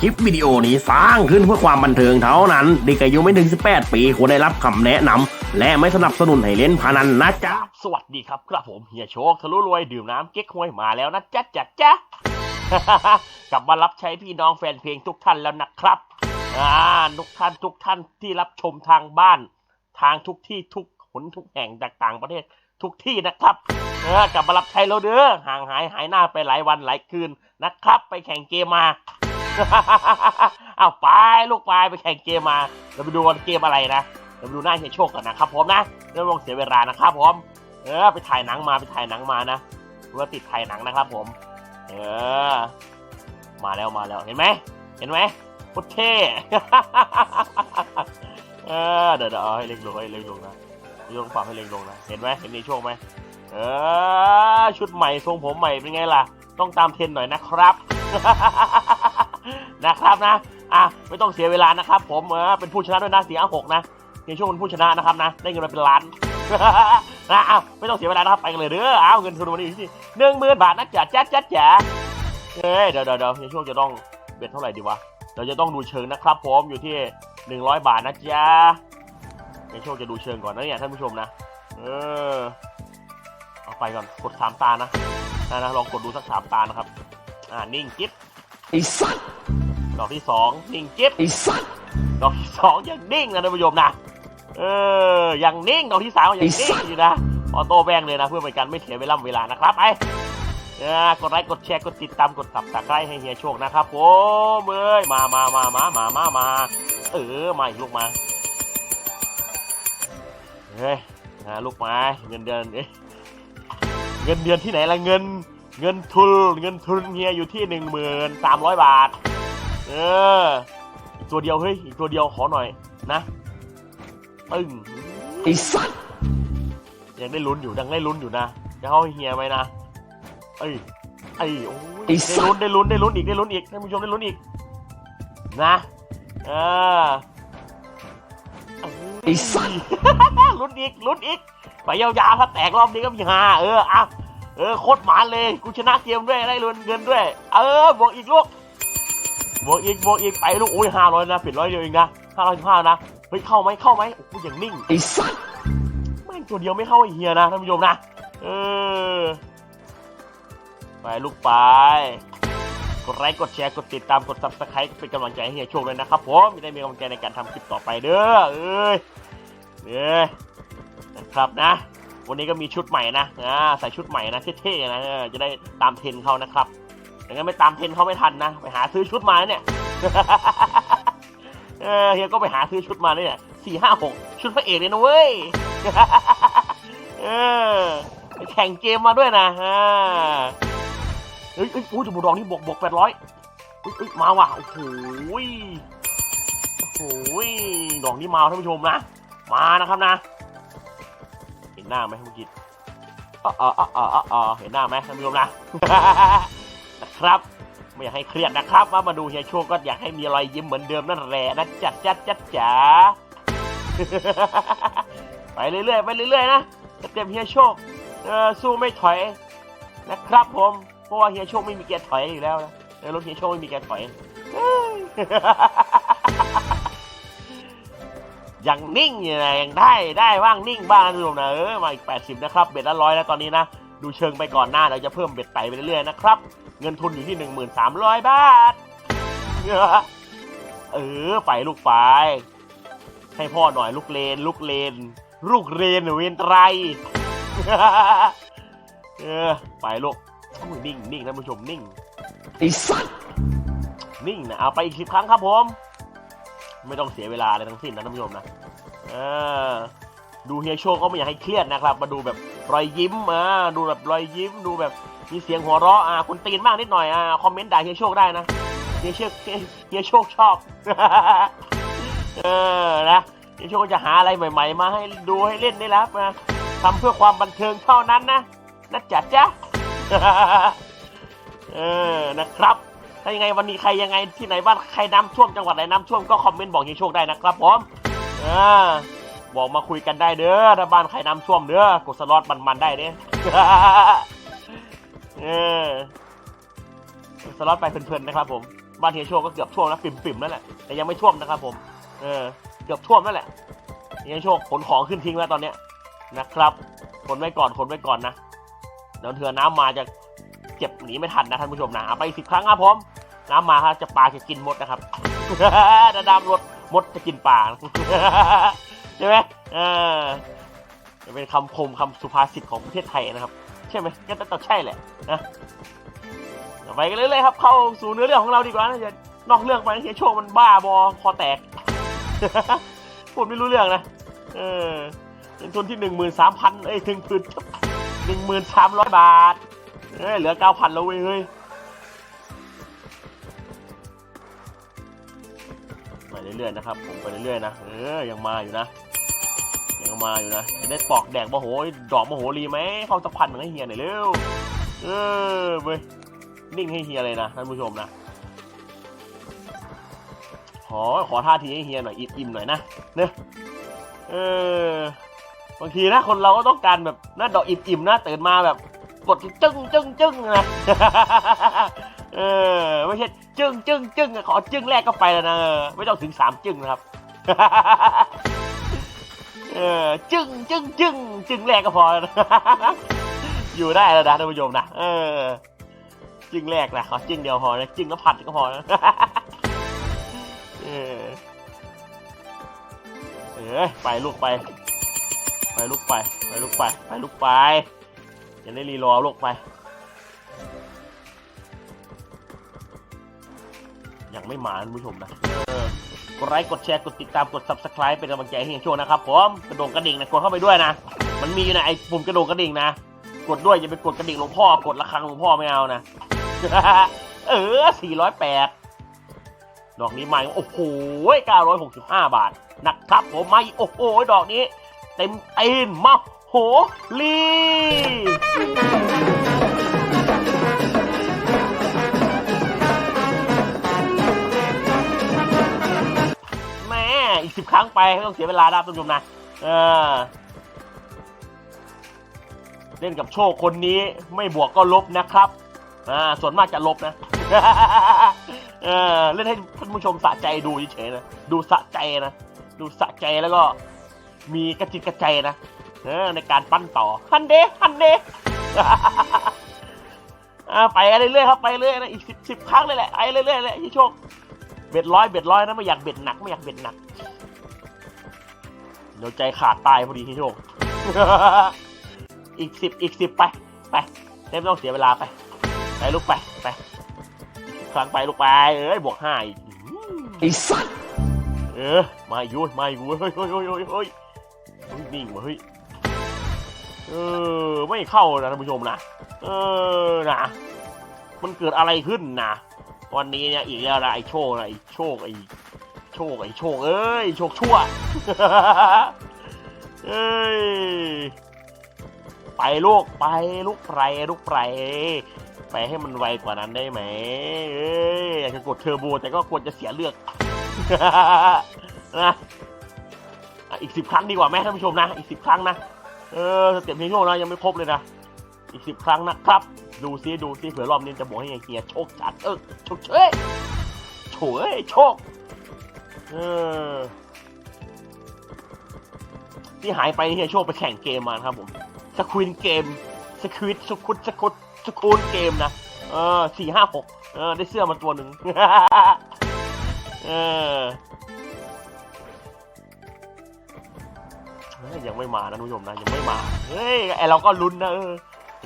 คลิปวิดีโอนี้สร้างขึ้นเพื่อความบันเทิงเท่านั้นเด็กอายุไม่ถึง 18 ปีควรได้รับคำแนะนำและไม่สนับสนุนให้เล่นพนันนะจ๊ะ สวัสดีครับครับผมเฮียโชคทะลุรวยดื่มน้ำเก๊กฮวยมาแล้วนะจ๊ะจ๊ะจ๊ะกลับมารับใช้พี่น้องแฟนเพลงทุกท่านแล้วนะครับอ่าทุกท่านทุกท่านที่รับชมทางบ้าน ทางทุกที่ทุกหนทุกแห่งจากต่างประเทศทุกที่นะครับเออกลับมารับใช้เราเด้อห่างหายหายหน้าไปหลายวันหลายคืนนะครับ ไปแข่งเกมมา เอาไปลูกไปไปแข่งเกมมา เราไปดูกันเกมอะไรนะ เราไปดูหน้าเฮียโชคก่อนนะครับผมนะเรื่องลงเสียเวลานะครับผมเออไปถ่ายหนังมาไปถ่ายหนังมานะว่าติดถ่ายหนังนะครับผม เออ มาแล้วมาแล้วเห็นไหมเห็นไหมโคตรเท่เออเดี๋ยวเดี๋ยวเอให้เล็กลงให้เล็กลงนะยกปรับให้เล็กลงนะเห็นไหมเห็นในช่วงไหมเออชุดใหม่ทรงผมใหม่เป็นไงล่ะ ต้องตามเทรนหน่อยนะครับ นะครับนะอะไม่ต้องเสียเวลานะครับ ผมเออเป็นผู้ชนะด้วยนะเสียหกนะในช่วงเป็นผู้ชนะนะครับนะได้เงินมาเป็นล้านนะเอาวไม่ต้องเสียเวลานะครับไปกันเลยเด้อเอาเงินทุนวันนี้ที่หนึ่งหมื่นบาทนะจ๊ะจ๊ะจ๊ะจ๊ะเฮ้ยเดี๋ยวเดี๋ยวในช่วงจะต้องเบ็ดเท่าไหร่ดีวะเราจะต้องดูเชิงนะครับ ผมอยู่ที่หนึ่งร้อยบาทนะจ๊ะในช่วงจะดูเชิงก่อนนะเนี่ยท่านผู้ชมนะเออเอาไปก่อนกดสามตานะนะนะลองกดดูสักสามตานะครับ อ่านิ่งกิ๊บไอ้สัตว์ ดอกที่สองนิ่งกิ๊บไอ้สัตว์ดอกที่สองยังนิ่งนะท่านผู้ชมนะเออยังนิ่งดอกที่สามยังนิ่งอยู่นะออโต้แบงเลยนะเพื่อเป็นการไม่เสียเวลาเวลานะครับไปเออกดไลค์กดแชร์กดติดตามกดสับตะไคร้ให้เฮียโชคนะครับผมเอ้ยมามามามามามามาเออมาอีกลูกมาเฮ้ยนะลูกมาเงินเดือนเอ้ยเงินเดือนที่ไหนละเงิน เงินทุนเงินทุนเฮียอยู่ที่หนึ่งหมื่นสามร้อยบาท เออตัวเดียวเฮ้ยอีกตัวเดียวขอหน่อยนะตึ้งไอ้สัตว์ยังได้ลุ้นอยู่ยังได้ลุ้นอยู่นะจะเข้าให้เฮียไหมนะเอ้ยเอ้ยโอ้ยได้ลุ้นได้ลุ้นได้ลุ้นอีกได้ลุ้นอีกท่านผู้ชมได้ลุ้นอีก นะเออไอ้สัตว์ ลุ้นอีกลุ้นอีกไปยาวๆถ้าแตกรอบนี้ก็มีฮาเอออะเออโคตรหมานเลยกูชนะเกมด้วยได้ลุ้นเงินด้วย เออบวกอีกลูก บวกอีกบวกอีกไปลูกโอ้ยห้าร้อยนะปิดร้อยเดียวเองนะห้าร้อยสิบห้านะเฮ้ยเข้าไหมเข้าไหมโอ้โหอย่างนิ่งไอ้สัตว์แม่งตัวเดียวไม่เข้าไอ้เฮียนะท่านผู้ชมนะเออไปลูกไปกดไลค์กดแชร์กดติดตามกด subscribe เป็นกำลังใจให้เฮียโชคเลยนะครับผมจะได้มีกำลังใจในการทำคลิปต่อไปเด้อเอ้ยเอ้ยนะครับนะ วันนี้ก็มีชุดใหม่นะอ่าใส่ชุดใหม่นะเท่ๆนะเออจะได้ตามเทรนด์เขานะครับ อย่างนั้นไม่ตามเทรนเขาไม่ทันนะ ไปหาซื้อชุดมาเนี่ยเออเฮียก็ไปหาซื้อชุดมาเนี่ยสี่ห้าหกชุดพระเอกเลยนะเว้ยเออแข่งเกมมาด้วยนะอ่าเอ้ยเอ้ยอู้จมูกดองนี่บวกบวกแปดร้อยเอ้ยมาว่ะโอ้โหโอ้โหยดอกนี้มาท่านผู้ชมนะ มานะครับนะ เห็นหน้าไหมเมื่อกี้อ๋ออ๋ออ๋ออ๋ออ๋อเห็นหน้าไหมท่านผู้ชมนะ นะครับ ไม่อยากให้เครียดนะครับว่ามาดูเฮียโชคก็อยากให้มีรอยยิ้มเหมือนเดิมนั่นแหละนะจัดจัดจัดจ๋าไปเรื่อยๆไปเรื่อยๆนะเต็มเฮียโชคเออสู้ไม่ถอยนะครับผมเพราะว่าเฮียโชคไม่มีเกียร์ถอยอยู่แล้วนะรถเฮียโชคไม่มีเกียร์ถอยยังนิ่งอยู่นะยังได้ได้ว่างนิ่งบ้างนะทุกคนนะเออมาอีก 80 นะครับ เบ็ดละร้อยแล้วตอนนี้นะ ดูเชิงไปก่อนหน้าเราจะเพิ่มเบ็ดไต่ไปเรื่อยๆนะครับ เงินทุนอยู่ที่ 1300 บาท เออไปลูกไปให้พ่อหน่อยลูกเลน ลูกเลน ลูกเรนเวนไตรเออไปลูกโอ้ยนิ่งนิ่งท่านผู้ชมนิ่งไอ้สัตว์นิ่งนะเอาไปอีกสิบครั้งครับผม ไม่ต้องเสียเวลาอะไรทั้งสิ้นนะท่านผู้ชมนะเออดูเฮียโชคก็ไม่อยากให้เครียดนะครับ มาดูแบบ รอยยิ้มอ่าดูแบบรอยยิ้มดูแบบมีเสียงหัวเราะอ่าคุณตีนมากนิดหน่อยอ่าคอมเมนต์ด่าเฮียโชคได้นะเฮียโชคเฮียโชคชอบเออนะเฮียโชคจะหาอะไรใหม่ ๆ มาให้ดูให้เล่นได้แล้วนะทำเพื่อความบันเทิงเท่านั้นนะนะจ๊ะจ๊ะเออนะครับถ้ายังไงวันนี้ใครยังไงที่ไหนบ้านใครน้ำท่วมจังหวัดไหนน้ำท่วมก็คอมเมนต์บอกเฮียโชคได้นะครับผมเออ บอกมาคุยกันได้เด้อถ้าบ้านใครน้ำท่วมเด้อกดสล็อตมันๆได้เด้เออสล็อตไปเพลินๆนะครับผมบ้านเฮียโชคก็เกือบท่วมแล้วปิ่มๆนั่นแหละแต่ยังไม่ท่วมนะครับผมเออเกือบท่วมนั่นแหละเฮียโชคขนของขึ้นทิ้งแล้วตอนเนี้ยนะครับขนไว้ก่อนขนไว้ก่อนนะเดี๋ยวเถื่อน้ำมาจะเก็บหนีไม่ทันนะท่านผู้ชมนะเอาไปสิบครั้งครับผมน้ำมาครับจะปลาจะกินมดนะครับดาดามรถมดจะกินปลา ใช่ไหมเออจะเป็นคำคมคำสุภาษิตของประเทศไทยนะครับ ใช่ไหมก็ต้องใช่แหละนะเดี๋ยวไปกันเรื่อยๆครับ เข้าสู่เนื้อเรื่องของเราดีกว่านะอย่านอกเรื่องไปนะเฮียโชว์มันบ้าบอคอแตกพูดไม่รู้เรื่องนะ เออเป็นทุนที่หนึ่งหมื่นสามพันเอ้ยถึงพื้นหนึ่งหมื่นสามร้อยบาทเอ้ยเหลือเก้าพันแล้วเว้ยเฮ้ยไปเรื่อยๆนะครับ ผมไปเรื่อยๆนะ เออยังมาอยู่นะ มาอยู่นะจะได้ปอกแดกมโหดอกมโหรีไหมเข้าสักพันหนึ่งให้เฮียหน่อยเร็วเออเว้ยนิ่งให้เฮียเลยนะท่านผู้ชมนะขอขอท่าทีให้เฮียหน่อยอิ่มๆหน่อยนะเนอะเออบางทีนะคนเราก็ต้องการแบบน่าดอกอิ่มๆนะตื่นมาแบบกดจึ้งจึ้งจึ้งนะเออไม่ใช่จึ้งจึ้งจึ้งขอจึ้งแรกก็ไปแล้วนะไม่ต้องถึงสามจึ้งนะครับ เออจึ้งจึ้งจึ้งจึ้งแรกก็พอ อยู่ได้แล้วนะท่านผู้ชมนะเออจึ้งแรกนะขอจึ้งเดียวพอนะจึ้งก็ผัดก็พอนะเออเออไปลูกไป ไปลูกไป ไปลูกไป ไปลูกไปอย่าได้รีรอลูกไป ยังไม่มาท่านผู้ชมนะเออ กดไลค์กดแชร์กดติดตามกด subscribe เป็นกำลังใจให้เฮียโชว์นะครับผมกระโดงกระดิ่งนะกดเข้าไปด้วยนะ มันมีอยู่ในะไอ้ปุ่มกระโดงกระดิ่งนะ กดด้วยอย่าไปกดกระดิ่งหลวงพ่อกดระฆังหลวงพ่อไม่เอานะ เออ 408 ดอกนี้ใหมาโอ้โห 965 บาทนะครับผมมาอีกโอ้โห ดอกนี้ เต็มเต็นมาโหลี สิบครั้งไปไม่ต้องเสียเวลานะท่านผู้ชมนะเออเล่นกับโชคคนนี้ไม่บวกก็ลบนะครับอ่าส่วนมากจะลบนะเออเล่นให้ท่านผู้ชมสะใจดูเฉยๆนะดูสะใจนะดูสะใจแล้วก็มีกระจิตกระใจนะเออในการปั้นต่อฮันเดฮันเดอ่าไปเรื่อยๆครับไปเรื่อยนะอีกสิบสิบครั้งเลยแหละไปเรื่อยๆเลยที่โชคเบ็ดร้อยเบ็ดร้อยนะไม่อยากเบ็ดหนักไม่อยากเบ็ดหนัก ดี๋ยวใจขาดตายพอดีที่โชคอีกสิบอีกสิบไป ไปไม่ต้องเสียเวลาไป ไปลูกไปไปอีกครั้งไปลูกไป เอ้ยบวกห้าอีกอื้อหือไอ้สัตว์เออมาอีกเว้ยมาอีกเว้ยเฮ้ยเฮ้ยเฮ้ยเฮ้ยเฮ้ยเฮ้ยนิ่งว่ะเฮ้ยเออไม่เข้านะท่านผู้ชมนะเออนะมันเกิดอะไรขึ้นนะวันนี้เนี่ยอีกแล้วนะไอ้โชคนะไอ้โชคไอ้ โชคไอ้โชคเอ้ยโชคชั่วเอ้ยไปลูกไปลูกไปลูกไปไปให้มันไวกว่านั้นได้ไหมเอ้ยอยากจะกดเทอร์โบแต่ก็ควรจะเสียเลือกนะอีกสิบครั้งดีกว่าไหมท่านผู้ชมนะ อีกสิบครั้งนะเออสเต็ปเพลงโชคนะยังไม่ครบเลยนะอีกสิบครั้งนะครับ ดูซิดูซิเผื่อรอบนี้จะบอกให้เฮียโชคจัดเออโชคเอ้ยโชคเอ้ยโชค เออ ที่หายไปเฮียโชคไปแข่งเกมมาครับผมสควินเกมสควิตสคุดสคุดสคูนเกมนะ เออสี่ห้าหกเออ ได้เสื้อมาตัวหนึ่งเออยยังไม่มานะทุกผู้ชมนะ ยังไม่มา เฮ้ยไอเราก็ลุ้นนะเออ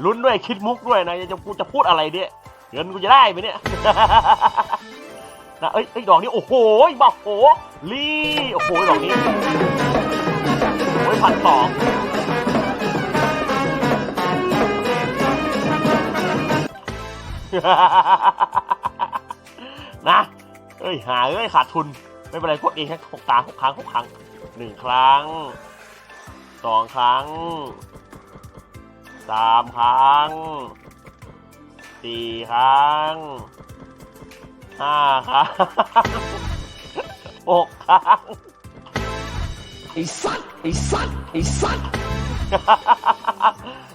ลุ้นด้วยคิดมุกด้วยนะจะกูจะพูดอะไรเนี่ยเงินกูจะได้ไหมเนี่ย นะเอ้ยเอ้ยดอกนี้โอ้โหบักโหลี่โอ้โหดอกนี้โอ้ยพันสองนะเอ้ยหาเอ้ยขาดทุนไม่เป็นไรกดเองแค่หกครั้งหกครั้งหกครั้งหนึ่งครั้งสองครั้งสามครั้งสี่ครั้ง ห้าครั้งหกครั้งไอ้สัตว์ไอ้สัตว์ไอ้สัตว์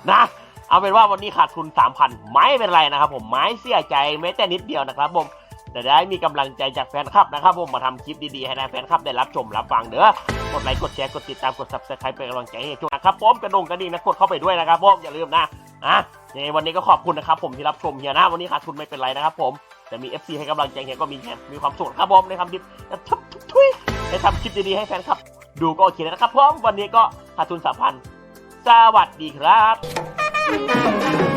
นะ เอาเป็นว่าวันนี้ขาดทุน3,000ไม่เป็นไรนะครับผมไม่เสียใจแม้แต่นิดเดียวนะครับผมแต่ได้มีกำลังใจจากแฟนคลับนะครับผมมาทำคลิปดีๆให้แฟนคลับได้รับชมรับฟังเด้อกดไลค์กดแชร์กดติดตามกด subscribe เป็นกำลังใจให้ช่วยนะครับผมกระดงกระดิ่งนะกดเข้าไปด้วยนะครับผมอย่าลืมนะอะในวันนี้ก็ขอบคุณนะครับผมที่รับชมเฮียนะวันนี้ขาดทุนไม่เป็นไรนะครับผม แต่มี FC ให้กำลังใจเฮียก็มีแฮมมีความสุขครับผมในคำคลิบทุบทุยได้ทำคลิปดีๆให้แฟนคลับ ดูก็โอเคแล้วนะครับพร้อมวันนี้ก็ขาดทุนสามพันสวัสดีครับ